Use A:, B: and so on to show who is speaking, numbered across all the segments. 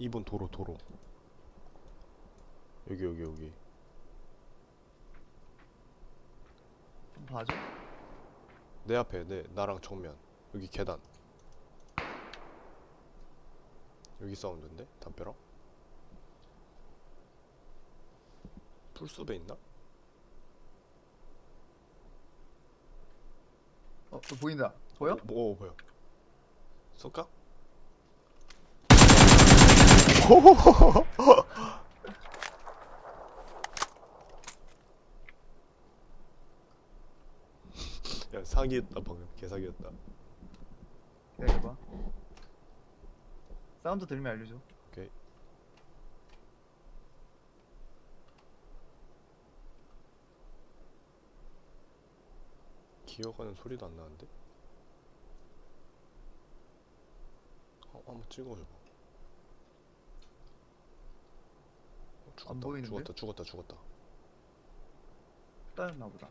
A: 2번 도로 도로 여기 여기 여기
B: 좀 봐줘.
A: 내 앞에 내 나랑 정면 여기 계단 여기 사운드인데 담벼락 풀숲에 있나?
B: 어, 저 보인다. 보여?
A: 뭐 어, 보여 쏠까? 야 사기였다 방금 개사기였다
B: 기다려봐. 사운드 들으면 알려줘.
A: 오케이 기어가는 소리도 안 나는데? 어, 한번 찍어줘봐 죽었다
B: 보이는데?
A: 죽었다 죽었다 죽었다
B: 따였나 보다.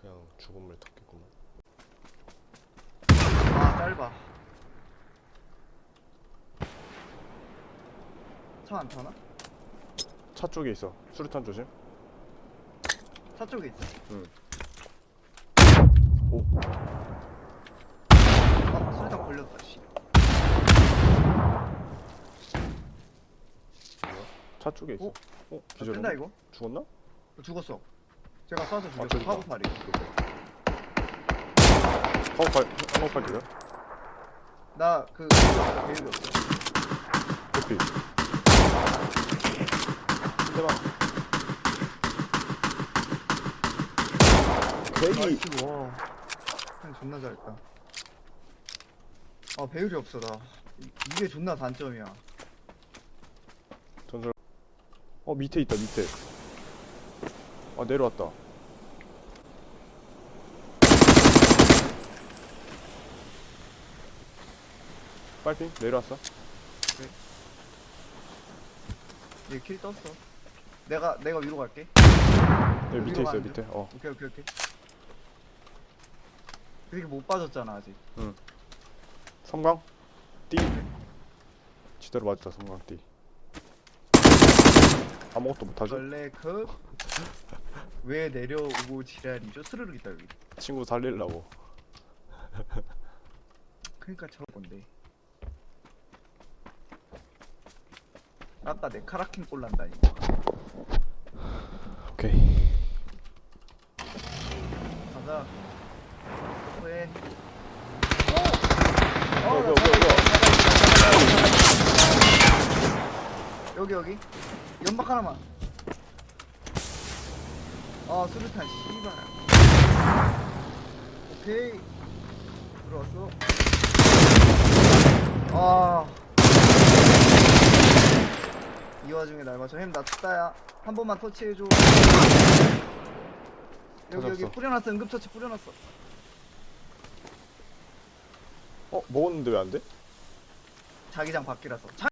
A: 그냥 죽음을 덮겠구만
B: 아, 짧아. 차 안 타나?
A: 차 쪽에 있어 수류탄 조심
B: 차 쪽에 있어.
A: 응. 오.
B: 아, 수류탄 걸렸다, 씨.
A: 차 쪽에 있어
B: 어?
A: 어?
B: 아,
A: 기절
B: 뜬다, 이거?
A: 죽었나?
B: 어, 죽었어. 제가 쏴서 죽였어.
A: 저기다.
B: 파고팔이.
A: 파워팔 파워팔 기절
B: 나, 그, 배율이 없어.
A: 커피 대박 개기
B: 나이스, 와. 그냥 존나 잘했다. 아, 배율이 없어, 나. 이- 이게 존나 단점이야.
A: 어 밑에 있다 밑에. 아 내려왔다. 빨핑? 내려왔어?
B: 얘 킬 떴어. 내가, 내가 위로 갈게.
A: 여기 밑에
B: 위로
A: 있어요 밑에. 어.
B: 오케이 오케이 오케이. 그렇게 못 빠졌잖아 아직.
A: 섬광? 띠? 지대로 맞았다 섬광 띠 아무것도 못하죠?
B: 원래 그왜 내려오고 지랄이죠? 스르륵 있다 여기
A: 친구 살리려고.
B: 그니까 저럴 건데. 아까 내 카라킨 꼴 난다니
A: 오케이.
B: 가자. 왜?
A: 어,
B: 어,
A: 뭐야, 뭐야,
B: 여기 여기. 연막 하나만. 아 수류탄 씨발. 오케이. 들어왔어. 아이 와중에 날 맞춰. 햄 놔뒀다야. 한 번만 터치해줘. 여기 여기. 뿌려놨어. 응급처치 뿌려놨어.
A: 어 먹었는데 왜 안 돼?
B: 자기장 밖이라서. 차...